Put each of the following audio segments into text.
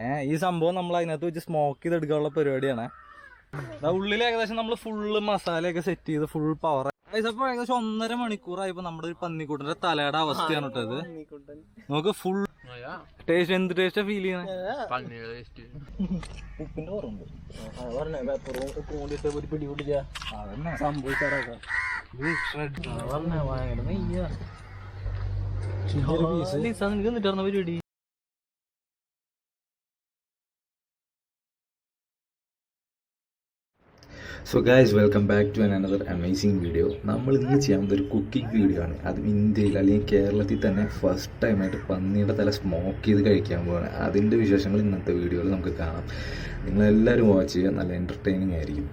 ഏഹ് ഈ സംഭവം നമ്മൾ അതിനകത്ത് വെച്ച് സ്മോക്ക് ചെയ്തെടുക്കാനുള്ള പരിപാടിയാണ്. ദാ ഉള്ളിൽ ഏകദേശം നമ്മൾ ഫുള്ള് മസാലയൊക്കെ സെറ്റ് ചെയ്ത് ഫുൾ പവർ അപ്പോൾ ഏകദേശം ഒന്നര മണിക്കൂറായപ്പോ നമ്മുടെ ഒരു പന്നിക്കൂട്ടന്റെ തലയുടെ അവസ്ഥയാണ് കേട്ടത് ഇത്. നമുക്ക് ഫുൾ ടേസ്റ്റ് എന്ത് ടേസ്റ്റ് ഫീൽ ചെയ്യുന്നത് ഉപ്പിന്റെ കുറവുണ്ട്. So guys welcome back to another amazing video നമ്മൾ ഇന്ന് ചെയ്യാൻ ഒരു കുക്കിംഗ് വീഡിയോ ആണ്. അതും ഇന്ത്യയിൽ അല്ലെങ്കിൽ കേരളത്തിൽ തന്നെ ഫസ്റ്റ് ടൈമായിട്ട് പന്നിയുടെ തല സ്മോക്ക് ചെയ്ത് കഴിക്കാൻ പോവാണ്. അതിന്റെ വിശേഷങ്ങൾ ഇന്നത്തെ വീഡിയോയിൽ നമുക്ക് കാണാം. നിങ്ങളെല്ലാവരും വാച്ച് ചെയ്യുക. നല്ല എന്റർടൈനിങ് ആയിരിക്കും.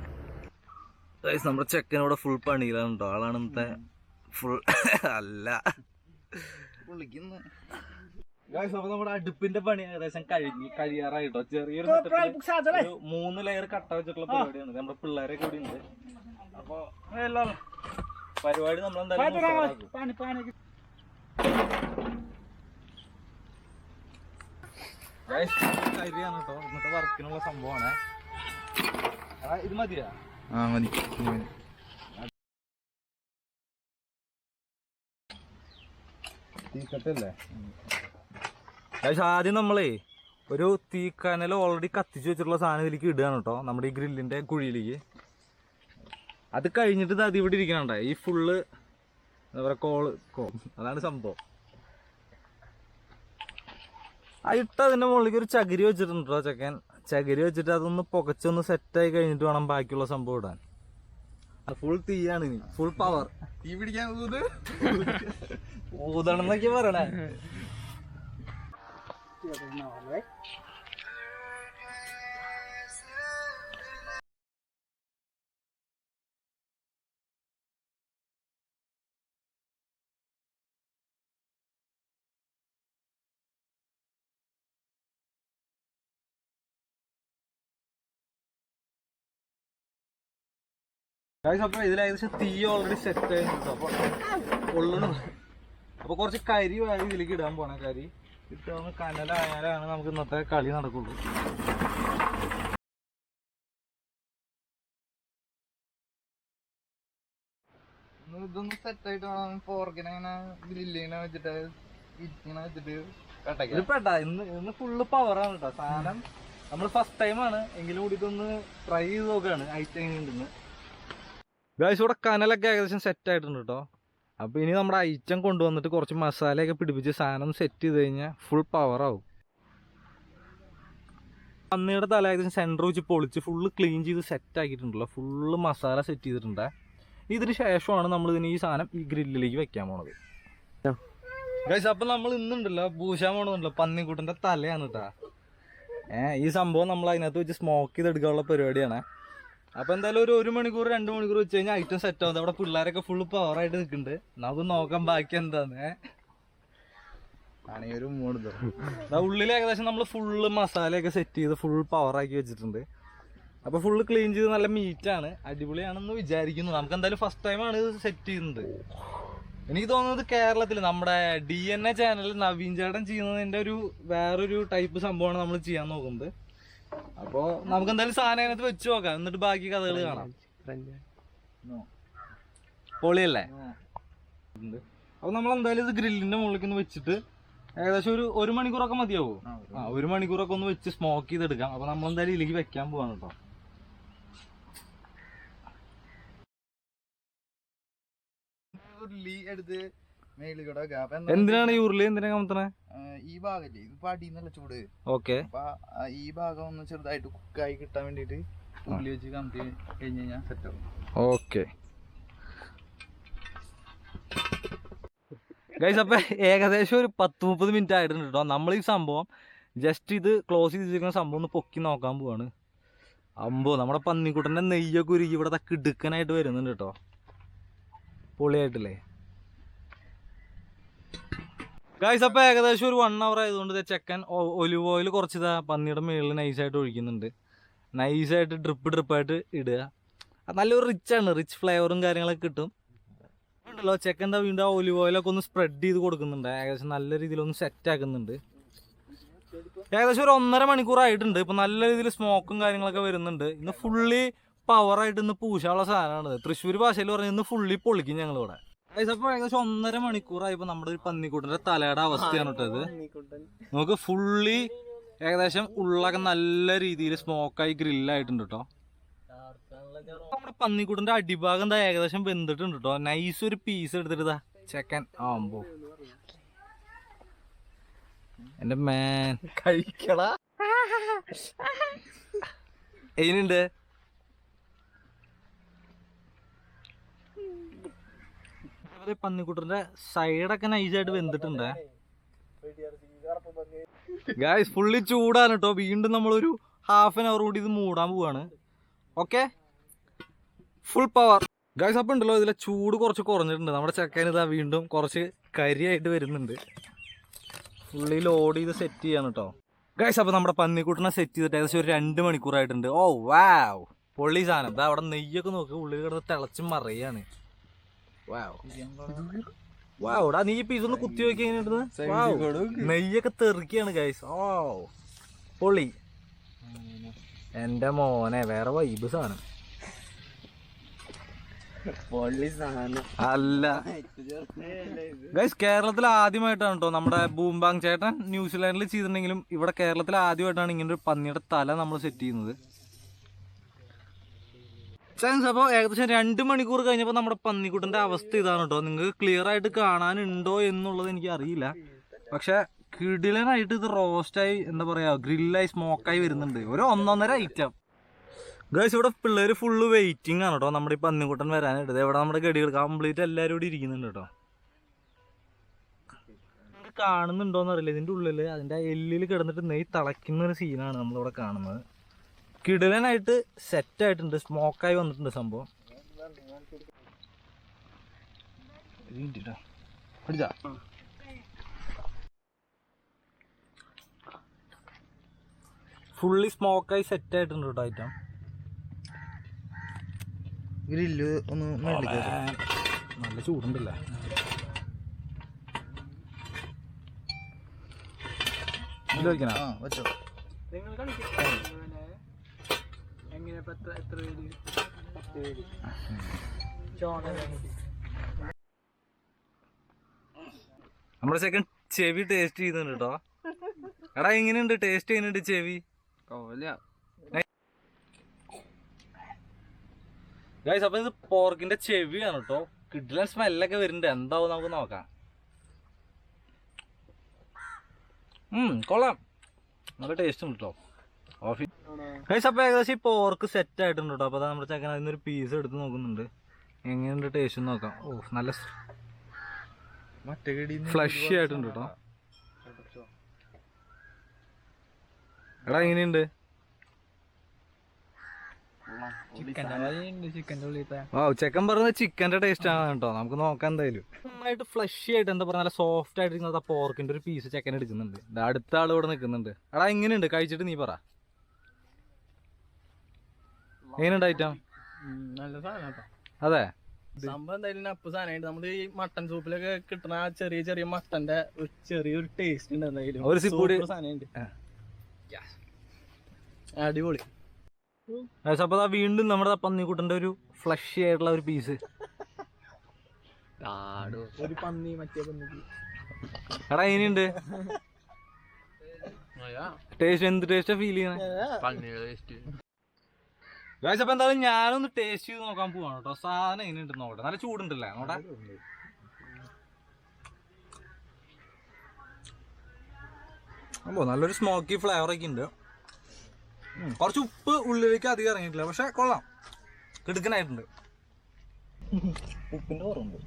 Guys, നമ്മുടെ ചെക്കനോടെ ഫുൾ പണിയിലാണ്. കേട്ടോ. ഇന്നത്തെ ഫുൾ അല്ല. അപ്പൊ നമ്മുടെ അടുപ്പിന്റെ പണി ഏകദേശം കഴിഞ്ഞ്. കഴിയാറായിട്ടോ. ചെറിയൊരു ഒരു മൂന്ന് ലെയർ കട്ട വെച്ചിട്ടുള്ള പരിപാടിയാണ്. നമ്മുടെ പിള്ളേരെ കൂടി ഉണ്ട്. അപ്പൊ പരിപാടി നമ്മൾ എന്തായാലും Guys, കരിയാണ് കേട്ടോ. ഇന്നത്തെ വർക്കിനുള്ള സംഭവമാണ്. ഇത് മതിയാ? ആ മതി. തീക്കട്ടല്ലേ പക്ഷെ ആദ്യം നമ്മളേ ഒരു തീക്കനൽ ഓൾറെഡി കത്തിച്ച് വെച്ചിട്ടുള്ള സാധനം ഇതിലേക്ക് ഇടുകയാണ് കേട്ടോ. നമ്മുടെ ഈ ഗ്രില്ലിന്റെ കുഴിയിലേക്ക്. അത് കഴിഞ്ഞിട്ട് ഇത് അത് ഇവിടെ ഇരിക്കണണ്ട ഈ ഫുള്ള് എന്താ പറയുക കോൾ കോ അതാണ് സംഭവം. ആ ഇട്ട് അതിന്റെ മുകളിലേക്ക് ഒരു ചകിരി വെച്ചിട്ടുണ്ട് കേട്ടോ ചെക്കൻ. ചകിരി വെച്ചിട്ട് അതൊന്ന് പുകച്ചൊന്ന് സെറ്റായി കഴിഞ്ഞിട്ട് വേണം ബാക്കിയുള്ള സംഭവം ഇടാൻ. ഫുൾ തീയാണ് ഇനി. ഫുൾ പവർ തീ പിടിക്കാൻ ഊതണം എന്നൊക്കെ പറയണേ. Guys, അപ്പൊ ഇതിൽ ഏകദേശം തീ ഓൾറെഡി സെറ്റ് ആയിട്ടുണ്ട്. അപ്പൊ ഉള്ളു അപ്പൊ കുറച്ച് കരി ഇതിലേക്ക് ഇടാൻ പോണ കരി. ഇട്ടൊന്ന് കനലായാലാണ് നമുക്ക് ഇന്നത്തെ കളി നടക്കുള്ളൂ. ഇതൊന്ന് സെറ്റ് ആയിട്ട് വേണം. ഫോർക്കിനെ ഇങ്ങനെ ഗ്രില്ലിങ്ങനെ വെച്ചിട്ട് ഇരിക്കണ വെച്ചിട്ട് ഇത് പെട്ടാ ഇന്ന് ഇന്ന് ഫുള്ള് പവറാണ് കേട്ടോ സാധനം നമ്മൾ ഫസ്റ്റ് ടൈം ആണ്. എങ്കിലും കൂടി ഇതൊന്ന് ട്രൈ ചെയ്ത് നോക്കാണ്. ഐറ്റം ഉണ്ടെന്ന് ഗായ്സ് ഇവിടെ കനലൊക്കെ ഏകദേശം സെറ്റ് ആയിട്ടുണ്ട് കേട്ടോ അപ്പൊ ഇനി നമ്മുടെ ഐറ്റം കൊണ്ടുവന്നിട്ട് കുറച്ച് മസാലയൊക്കെ പിടിപ്പിച്ച് സാധനം സെറ്റ് ചെയ്ത് കഴിഞ്ഞാൽ ഫുൾ പവറാവും പന്നിയുടെ തല ഏകദേശം സെന്റർ വെച്ച് പൊളിച്ച് ഫുള്ള് ക്ലീൻ ചെയ്ത് സെറ്റ് ആക്കിയിട്ടുണ്ടല്ലോ. ഫുള്ള് മസാല സെറ്റ് ചെയ്തിട്ടുണ്ട്. ഇതിന് ശേഷമാണ് നമ്മൾ ഇതിന് ഈ സാധനം ഈ ഗ്രില്ലിലേക്ക് വെക്കാൻ പോണത്. ഗൈസ് അപ്പൊ നമ്മൾ ഇന്നുണ്ടല്ലോ പൂശാൻ പോണെന്നുണ്ടല്ലോ പന്നിക്കുട്ടന്റെ തലയാണ് കേട്ടാ ഏഹ് ഈ സംഭവം നമ്മൾ അതിനകത്ത് വെച്ച് സ്മോക്ക് ചെയ്തെടുക്കാനുള്ള പരിപാടിയാണ്. അപ്പൊ എന്തായാലും ഒരു ഒരു മണിക്കൂർ രണ്ട് മണിക്കൂർ വെച്ച് കഴിഞ്ഞാൽ ഐറ്റം സെറ്റ് ആവുന്നത് അവിടെ പിള്ളേരൊക്കെ ഫുള്ള് പവറായിട്ട് നിൽക്കുന്നുണ്ട്. നമുക്ക് നോക്കാം ബാക്കി എന്താന്ന്. ഒരു മൂന്ന് ഉള്ളിൽ ഏകദേശം നമ്മൾ ഫുള്ള് മസാലയൊക്കെ സെറ്റ് ചെയ്ത് ഫുൾ പവറാക്കി ആക്കി വെച്ചിട്ടുണ്ട്. അപ്പൊ ഫുള്ള് ക്ലീൻ ചെയ്ത് നല്ല മീറ്റ് ആണ്. അടിപൊളിയാണെന്ന് വിചാരിക്കുന്നു. നമുക്ക് എന്തായാലും ഫസ്റ്റ് ടൈമാണ് ഇത് സെറ്റ് ചെയ്യുന്നത്. എനിക്ക് തോന്നുന്നത് കേരളത്തിൽ നമ്മുടെ ഡി എൻ എ ചാനലിൽ നവീൻ ചേട്ടൻ ചെയ്യുന്നതിന്റെ ഒരു വേറൊരു ടൈപ്പ് സംഭവമാണ് നമ്മൾ ചെയ്യാൻ നോക്കുന്നത്. അപ്പോ നമുക്ക് എന്തായാലും സാധനം അതിനകത്ത് വെച്ച് നോക്കാം. എന്നിട്ട് ബാക്കി കഥകൾ കാണാം. പൊളിയല്ലേ? അപ്പൊ നമ്മൾ എന്തായാലും ഇത് ഗ്രില്ലിന്റെ മുകളിലേക്ക് ഒന്ന് വെച്ചിട്ട് ഏകദേശം ഒരു ഒരു മണിക്കൂറൊക്കെ മതിയാവോ? ആ ഒരു മണിക്കൂറൊക്കെ ഒന്ന് വെച്ച് സ്മോക്ക് ചെയ്തെടുക്കാം. അപ്പൊ നമ്മൾ എന്തായാലും ഇതിലേക്ക് വെക്കാൻ പോവാണ് കേട്ടോ ഒരു ലീ എടുത്ത് എന്തിനാണ് ഈ ഉരുളി എന്തിനാ കമത്തണേ ഈ ഭാഗല്ലേ ഇത് പടിന്നല്ല ചൂട്. ഓക്കെ. അപ്പൊ ഈ ഭാഗം ഒന്ന് ചെറുതായിട്ട് കുക്കായി കിട്ടാൻ വേണ്ടിട്ട് ഉരുളി വെച്ച് കമത്തി കഴിഞ്ഞ് കഴിഞ്ഞാൽ സെറ്റ് ആവും. ഓക്കെ. ഗൈസ് അപ്പൊ ഏകദേശം ഒരു പത്ത് മുപ്പത് മിനിറ്റ് ആയിട്ടുണ്ട് കേട്ടോ നമ്മൾ ഈ സംഭവം ജസ്റ്റ് ഇത് ക്ലോസ് ചെയ്തിരിക്കുന്ന സംഭവം ഒന്ന് പൊക്കി നോക്കാൻ പോവാണ്. അമ്പോ നമ്മുടെ പന്നിക്കുട്ടന്റെ നെയ്യൊക്കെ ഉരുകി ഇവിടെ കിടുക്കനായിട്ട് വരുന്നുണ്ട് കേട്ടോ പൊളിയായിട്ടില്ലേ? ഗൈസ് അപ്പൊ ഏകദേശം ഒരു വൺ അവർ ആയതുകൊണ്ട് ചെക്കൻ ഒലിവ് ഓയിൽ കുറച്ച് പന്നിയുടെ മുകളിൽ നൈസായിട്ട് ഒഴിക്കുന്നുണ്ട്. നൈസായിട്ട് ഡ്രിപ്പ് ഡ്രിപ്പായിട്ട് ഇടുക. നല്ലൊരു റിച്ച് ആണ്. റിച്ച് ഫ്ലേവറും കാര്യങ്ങളൊക്കെ കിട്ടും. ഉണ്ടല്ലോ ചെക്കൻ എന്താ വീണ്ടും ആ ഒലിവ് ഓയിലൊക്കെ ഒന്ന് സ്പ്രെഡ് ചെയ്ത് കൊടുക്കുന്നുണ്ട്. ഏകദേശം നല്ല രീതിയിൽ ഒന്ന് സെറ്റ് ആക്കുന്നുണ്ട്. ഏകദേശം ഒരു ഒന്നര മണിക്കൂറായിട്ടുണ്ട് ഇപ്പൊ നല്ല രീതിയിൽ സ്മോക്കും കാര്യങ്ങളൊക്കെ വരുന്നുണ്ട്. ഇന്ന് ഫുള്ളി പവറായിട്ട് ഇന്ന് പൂശാനുള്ള സാധനമാണ് തൃശ്ശൂർ ഭാഷയിൽ പറഞ്ഞ ഇന്ന് ഫുള്ളി പൊളിക്കും ഞങ്ങൾ ഇവിടെ അപ്പൊ ഏകദേശം ഒന്നര മണിക്കൂറായപ്പോ നമ്മുടെ ഒരു പന്നിക്കൂട്ടന്റെ തലയുടെ അവസ്ഥയാണ് കേട്ടത് നമുക്ക് ഫുള്ളി ഏകദേശം ഉള്ളൊക്കെ നല്ല രീതിയിൽ സ്മോക്കായി ഗ്രില്ലായിട്ടുണ്ട് കേട്ടോ. നമ്മുടെ പന്നിക്കൂട്ടന്റെ അടിഭാഗം എന്താ ഏകദേശം വെന്തിട്ടുണ്ട് കേട്ടോ. നൈസ് ഒരു പീസ് എടുത്തിട്ട് ചെക്കൻ ആവുമ്പോ. എന്റെ മാൻ കഴിക്കടാ. എങ്ങനെയുണ്ട്? അതേപോലെ പന്നിക്കുട്ടറിന്റെ സൈഡൊക്കെ നൈസായിട്ട് വെന്തിട്ടുണ്ട്. ഗായ്സ് ഫുള്ളി ചൂടാണ് കേട്ടോ വീണ്ടും നമ്മളൊരു ഹാഫ് ആൻ അവർ കൂടി ഇത് മൂടാൻ പോവാണ്. ഓക്കെ ഫുൾ പവർ ഗായ്സ് അപ്പം ഉണ്ടല്ലോ ഇതിലെ ചൂട് കുറച്ച് കുറഞ്ഞിട്ടുണ്ട്. നമ്മുടെ ചെക്കൻ ഇതാ വീണ്ടും കുറച്ച് കരിയായിട്ട് വരുന്നുണ്ട്. ഫുള്ളി ലോഡ് ചെയ്ത് സെറ്റ് ചെയ്യാണ് കേട്ടോ ഗായ്സ് അപ്പോൾ നമ്മുടെ പന്നിക്കുട്ടനെ സെറ്റ് ചെയ്തിട്ട് ഏകദേശം ഒരു രണ്ട് മണിക്കൂറായിട്ടുണ്ട്. ഓ വാവ് പൊള്ളി സാധനം. ഇതാ അവിടെ നെയ്യൊക്കെ നോക്കി. ഉള്ളിൽ കിടന്ന് തിളച്ച് മറയാണ്. വാവ് നീ ഇപ്പൊ ഇതൊന്ന് കുത്തി നോക്കി നെയ്യൊക്കെ തെറിക്കാണ് ഗൈസ് ഓ പൊളി എന്റെ മോനെ വേറെ വൈബ് സാധനം. അല്ല. ഗൈസ് കേരളത്തിൽ ആദ്യമായിട്ടാണ് കേട്ടോ നമ്മുടെ ബൂംബാങ് ചേട്ടൻ ന്യൂസിലാൻഡിൽ ചെയ്തിട്ടുണ്ടെങ്കിലും ഇവിടെ കേരളത്തിൽ ആദ്യമായിട്ടാണ് ഇങ്ങനെ ഒരു പന്നിയുടെ തല നമ്മൾ സെറ്റ് ചെയ്യുന്നത്. ചാൻസ് അപ്പോൾ ഏകദേശം രണ്ട് മണിക്കൂർ കഴിഞ്ഞപ്പോൾ നമ്മുടെ പന്നിക്കുട്ടന്റെ അവസ്ഥ ഇതാണ് കേട്ടോ നിങ്ങൾക്ക് ക്ലിയർ ആയിട്ട് കാണാനുണ്ടോ എന്നുള്ളത് എനിക്ക് അറിയില്ല. പക്ഷെ കിടിലനായിട്ട് ഇത് റോസ്റ്റായി എന്താ പറയാ ഗ്രില്ലായി സ്മോക്കായി വരുന്നുണ്ട്. ഒരു ഒന്നൊന്നര ഐറ്റം ഗേൾസ് ഇവിടെ പിള്ളേർ ഫുള്ള് വെയിറ്റിംഗ് ആണ് കേട്ടോ നമ്മുടെ ഈ പന്നിക്കുട്ടൻ വരാനായിട്ട്. ഇവിടെ നമ്മുടെ ഗടികൾ കംപ്ലീറ്റ് എല്ലാവരും കൂടി ഇരിക്കുന്നുണ്ട് കേട്ടോ കാണുന്നുണ്ടോന്നറിയില്ല ഇതിന്റെ ഉള്ളിൽ അതിന്റെ എല്ലിൽ കിടന്നിട്ട് നെയ് തിളയ്ക്കുന്ന ഒരു സീനാണ് നമ്മളിവിടെ കാണുന്നത്. കിടിലനായിട്ട് സെറ്റ് ആയിട്ടുണ്ട് സ്മോക്കായി വന്നിട്ടുണ്ട് സംഭവം? ഫുള്ളി സ്മോക്കായി സെറ്റ് ആയിട്ടുണ്ട് കേട്ടോ ഐറ്റം ഗ്രില്ല് ഒന്ന് നല്ല ചൂടുണ്ടല്ലേ? ഇതിൽ വെക്കണോ? ആ വെച്ചോ. നമ്മുടെ സെക്കൻഡ് ചെവി ടേസ്റ്റ് ചെയ്യുന്നുണ്ട് കേട്ടോ എടാ എങ്ങനെയുണ്ട് ടേസ്റ്റ് ചെയ്യുന്നുണ്ട് ചെവി. ഗൈസ് അപ്പൊ ഇത് പോർക്കിന്റെ ചെവിയാണ് കേട്ടോ കിഡ്ലൻ സ്മെല്ലൊക്കെ വരുന്നുണ്ട്. എന്താവും നമുക്ക് നോക്കാം. ഉം കൊള്ളാം. നല്ല ടേസ്റ്റ് ഉണ്ട് കേട്ടോ ഓഫി ഗൈസ് അപ്പൊ ഏകദേശം ഈ പോർക്ക് സെറ്റ് ആയിട്ടുണ്ട് കേട്ടോ അപ്പൊ നമ്മുടെ ചെക്കൻ അതിനൊരു പീസ് എടുത്ത് നോക്കുന്നുണ്ട്. എങ്ങനെയുണ്ട് ടേസ്റ്റ് നോക്കാം. ഓ നല്ല ഫ്ലഷ് ആയിട്ടുണ്ട് കേട്ടോ എടാ എങ്ങനെയുണ്ട്? ചിക്കൻ പറഞ്ഞ ഓ ചെക്കൻ പറഞ്ഞത് ചിക്കന്റെ ടേസ്റ്റ് ആണ് കേട്ടോ. നമുക്ക് നോക്കാം എന്തായാലും. നന്നായിട്ട് ഫ്ലഷി ആയിട്ട് എന്താ പറഞ്ഞാൽ നല്ല സോഫ്റ്റ് ആയിട്ട് പോർക്കിന്റെ ഒരു പീസ് ചെക്കൻ എടുക്കുന്നുണ്ട്. ദാ അടുത്ത ആൾ ഇവിടെ നിൽക്കുന്നുണ്ട്. എടാ എങ്ങനെയുണ്ട്? കഴിച്ചിട്ട് നീ പറ. എങ്ങനെയുണ്ട് ഐറ്റം നല്ല സാധനം അതെ. സംഭവം എന്തായാലും അപ്പ് സാധനമായിട്ട് നമ്മുടെ ഈ മട്ടൻ സൂപ്പിലൊക്കെ കിട്ടുന്ന ആ ചെറിയ ചെറിയ മട്ടന്റെ ഒരു ചെറിയൊരു ടേസ്റ്റ് ഉണ്ട് എന്തായാലും. ഒരു sip സാധനമുണ്ട്. അടിപൊളി. അപ്പൊ വീണ്ടും നമ്മുടെ പന്നിക്കുട്ടന്റെ ഒരു ഫ്ലഷി ആയിട്ടുള്ള ഒരു പീസ് ഒരു പന്നി മറ്റേ പന്നിക്ക്. എടാ എങ്ങനെയുണ്ട്? ടേസ്റ്റ് എന്ത് ടേസ്റ്റാ ഫീൽ ചെയ്യണേ? ഗൈസ് അപ്പൊ എന്തായാലും ഞാനൊന്ന് ടേസ്റ്റ് ചെയ്ത് നോക്കാൻ പോവാണ് കേട്ടോ സാധനം എങ്ങനെയുണ്ട് നോക്കട്ടെ. നല്ല ചൂടുണ്ടല്ലേ? നോട്ടെ അപ്പോ നല്ലൊരു സ്മോക്കി ഫ്ലേവർ ഒക്കെ ഉണ്ട്. കുറച്ച് ഉപ്പ് ഉള്ളിലേക്ക് അധികം ഇറങ്ങിയിട്ടില്ല പക്ഷെ കൊള്ളാം. കിടുക്കനായിട്ടുണ്ട്. ഉപ്പിന്റെ കുറവുണ്ട്.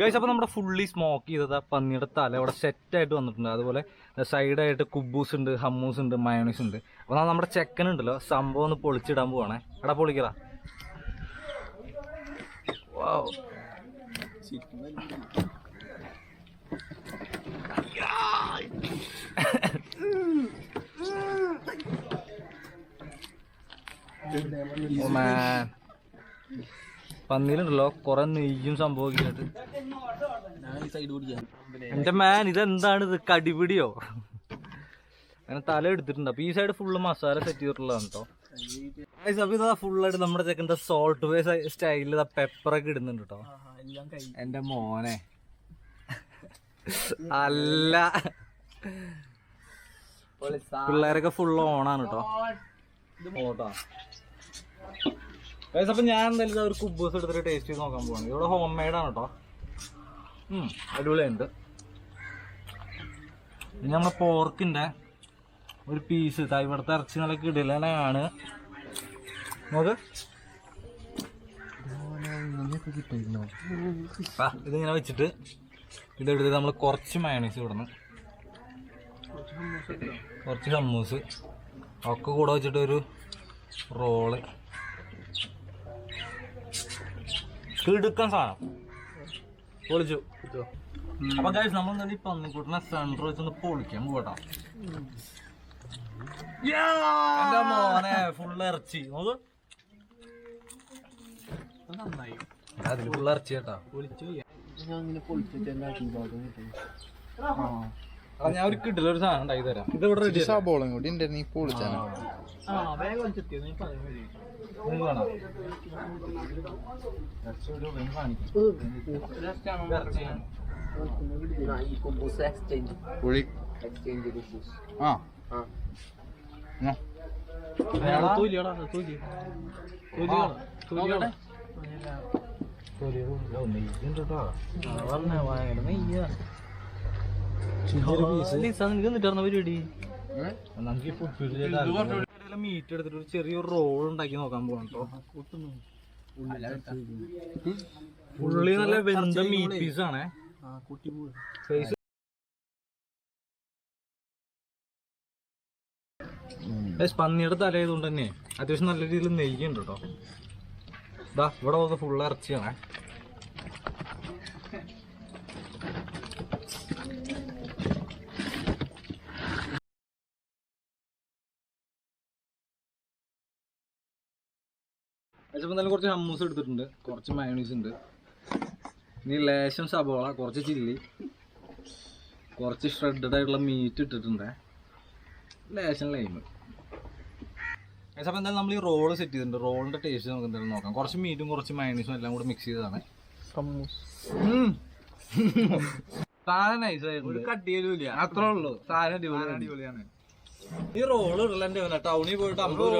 ഗൈസ് അപ്പൊ നമ്മുടെ ഫുള്ളി സ്മോക്ക് ചെയ്തത് പന്നിയുടെ തല ഇവിടെ സെറ്റ് ആയിട്ട് വന്നിട്ടുണ്ട്. അതുപോലെ സൈഡായിട്ട് കുബൂസ് ഉണ്ട് ഹമ്മൂസ് ഉണ്ട് മയോണീസ് ഉണ്ട്. അപ്പോൾ നമ്മുടെ ചെക്കൻ ഉണ്ടല്ലോ സംഭവം ഒന്ന് പൊളിച്ചിടാൻ പോവാണേ. എടാ ഓ മാൻ പന്നിയിലുണ്ടല്ലോ കുറെ നെയ്യും സംഭവമൊക്കെ ആയിട്ട് സൈഡ് പിടിക്കാൻ എന്റെ മാൻ ഇതെന്താണ് ഇത്? കടിപിടിയോ? അങ്ങനെ തല എടുത്തിട്ടുണ്ട്. അപ്പൊ ഈ സൈഡ് ഫുള്ള് മസാല സെറ്റ് ചെയ്തിട്ടുള്ളതാണ് കേട്ടോ അപ്പൊ ഇതാ ഫുള്ളായിട്ട് നമ്മുടെ ചെക്കന്റെ സോൾട്ട് വേ സ്റ്റൈലിൽ പെപ്പറൊക്കെ ഇടുന്നുണ്ട് കേട്ടോ എന്റെ മോനെ. അല്ല. പിള്ളേരൊക്കെ ഫുള്ള് ഓണാണ് കേട്ടോ അപ്പൊ ഞാൻ എന്തായാലും ഒരു കുബൂസ് എടുത്തിട്ട് ടേസ്റ്റ് ചെയ്ത് നോക്കാൻ പോവാണ്. ഇവിടെ ഹോം മെയ്ഡ് ആണ് കേട്ടോ അടിപൊളിയുണ്ട് ഇനി നമ്മൾ പോർക്കിന്റെ ഒരു പീസ് ഇവിടുത്തെ ഇറച്ചി നല്ല കിടലാണ് നോക്ക്. ഇതിങ്ങനെ വെച്ചിട്ട് ഇതെടുത്ത് നമ്മൾ കുറച്ച് മയണീസ് ഇവിടുന്ന് കുറച്ച് ഹമ്മൂസ് ഒക്കെ കൂടെ വെച്ചിട്ട് ഒരു റോൾ കിടുക്കാൻ സാധനം. പൊളിച്ചു. അപ്പൊ ഗൈസ് നമ്മൾ ഈ പന്നിക്കൂട്ടിനെ സെന്റർ വെച്ചൊന്ന് പൊളിക്കാൻ പോകട്ടോ എന്റെ മോനെ ഫുള്ള് ഇറച്ചി. നോക്ക്. നന്നായി. അതിൽ ഫുള്ള് ഇറച്ചി കേട്ടാ. ഞാൻ ഒരു കിട്ടില്ല ഒരു സാധനം ഉണ്ടാക്കി തരാം. ഇത് ഇവിടെ സബോളം കൂടി ഉണ്ട് നീ പൊളിച്ചാണ് ആ. ഇറച്ചിയാണ്. പൊളി. ആ. ആ. ഈ മീറ്റ് എടുത്തിട്ട് ഒരു ചെറിയ റോൾ ഉണ്ടാക്കി നോക്കാൻ പോകണം കേട്ടോ ഉള്ളി നല്ല വെന്ത മീറ്റ് പീസ് ആണേ. കുട്ടി പോയി പന്നിയുടെ തലയതുകൊണ്ട് തന്നെ അത്യാവശ്യം നല്ല രീതിയിൽ നെയ്യുണ്ട് കേട്ടോ. ഇതാ ഇവിടെ വന്ന് ഫുൾ ഇറച്ചിയാണ്. അതിപ്പോൾ നല്ല കുറച്ച് ഹമ്മൂസ് എടുത്തിട്ടുണ്ട്. കുറച്ച് മയോണീസ് ഉണ്ട്. ഇനി ലേശം സബോള കുറച്ച് ചില്ലി കുറച്ച് ഷ്രെഡഡ് ആയിട്ടുള്ള മീറ്റ് ഇട്ടിട്ടുണ്ട്. ലേശം ലൈമ് അപ്പോൾ എന്തായാലും നമ്മൾ ഈ റോൾ സെറ്റ് ചെയ്തിട്ടുണ്ട് റോളിന്റെ ടേസ്റ്റ് നമുക്ക് എന്തായാലും നോക്കാം. കുറച്ച് മീറ്റും കുറച്ച് മയണീസും എല്ലാം കൂടി മിക്സ് ചെയ്തതാണ്. സാധനം നൈസായിരുന്നു അത്രേ ഉള്ളൂ. സാധനം അടിപൊളിയാണ്. ഈ റോൾ ഇടലന്റെ ടൗണിൽ പോയിട്ട് അമ്പത്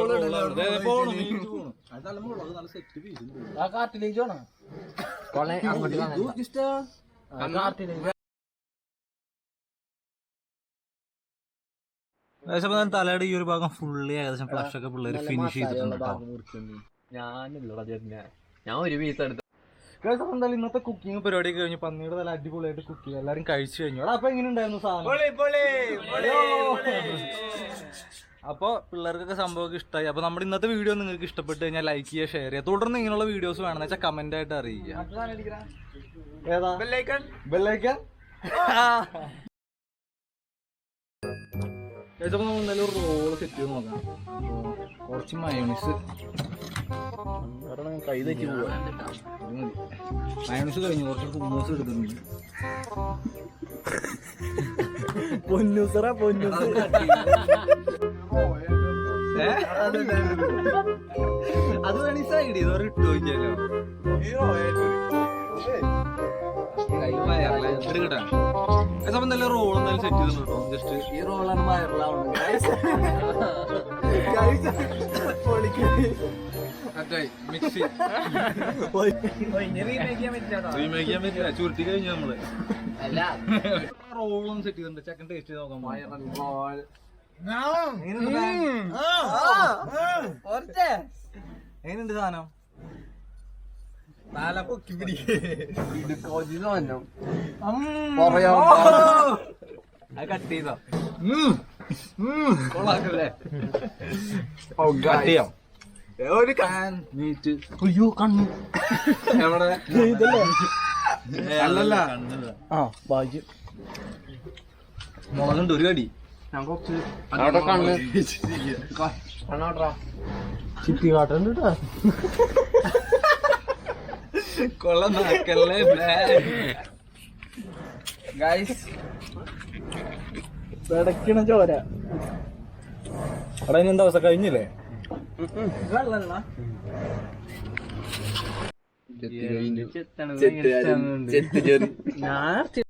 ഏകദേശം തലയുടെ ഈ ഒരു ഭാഗം ഫുള്ളി ഏകദേശം ഫ്ലഷ് ഒക്കെ പിള്ളേർ ഫിനിഷ് ചെയ്തിട്ടുണ്ട് കേട്ടോ ഞാനില്ലടാ ചേട്ടനെ. ഞാൻ ഒരു പീസ് എടുത്തു എന്തായാലും ഇന്നത്തെ കുക്കിംഗ് പരിപാടി കഴിഞ്ഞു പന്നിയുടെ തല അടിപൊളിയായിട്ട് കുക്ക് ചെയ്യും എല്ലാരും കഴിച്ചു കഴിഞ്ഞു. അപ്പൊ എങ്ങനെ ഉണ്ടായിരുന്നു സാധനം അപ്പോൾ പിള്ളേർക്കൊക്കെ സംഭവമൊക്കെ ഇഷ്ടമായി അപ്പോൾ നമ്മുടെ ഇന്നത്തെ വീഡിയോ നിങ്ങൾക്ക് ഇഷ്ടപ്പെട്ട് കഴിഞ്ഞാൽ ലൈക്ക് ചെയ്യുക ഷെയർ ചെയ്യുക. തുടർന്ന് ഇങ്ങനെയുള്ള വീഡിയോസ് വേണമെന്ന് വെച്ചാൽ കമന്റ് ആയിട്ട് അറിയിക്കുക. ഏതാ? ബെല്ലൈക്കൻ അപ്പോൾ നമ്മൾ എന്തായാലും റോൾ സെറ്റ് ചെയ്ത് നോക്കാം. കുറച്ച് മയോണീസ് കൈ തെറ്റി പോവാ. മയോണീസ് കഴിഞ്ഞു. കുറച്ച് ഹുമ്മൂസ് എടുക്കുന്നുണ്ട് പൊന്നൂസറ പൊന്നൂസ്? അത് വേണി സൈഡ് ചെയ്ത് ഇട്ട് നോക്കിയാലോ? അപ്പം നല്ല റോൾ എന്തായാലും സെറ്റ് ചെയ്തിട്ടോ കേട്ടോ. ജസ്റ്റ് ഈ റോളാണ് വൈറലാവുന്നത് മിക്സി. റീമേക്ക് ചെയ്യാൻ പറ്റില്ല ചുരുട്ടി കഴിഞ്ഞു നമ്മൾ. അല്ല. റോളും സെറ്റ് ചെയ്തിട്ടുണ്ട്. ചെക്കൻ ടേസ്റ്റ് ചെയ്ത് എങ്ങനെയുണ്ട് സാധനം? അത് കട്ട് ചെയ്തോ? കൊള്ളാക്കല്ലേ കട്ട് ചെയ്യാം. ഒരു കാൻ മീറ്റ് അയ്യോ കണ്ണു. എവിടെ? അല്ലല്ല. ആ ഭാഗ്യം. മുളകുണ്ട് ഒരു കടി. ചിത്തി കാട്ടുണ്ട് കേട്ടോ. കൊള്ള നാക്കല്ലേ ഗൈസ് പിടക്കണ ചോര. അവിടെ ഇനി എന്താ അവസ്ഥ കഴിഞ്ഞില്ലേ വെള്ളല്ല ചെത്തി കഴിഞ്ഞു ഞാൻ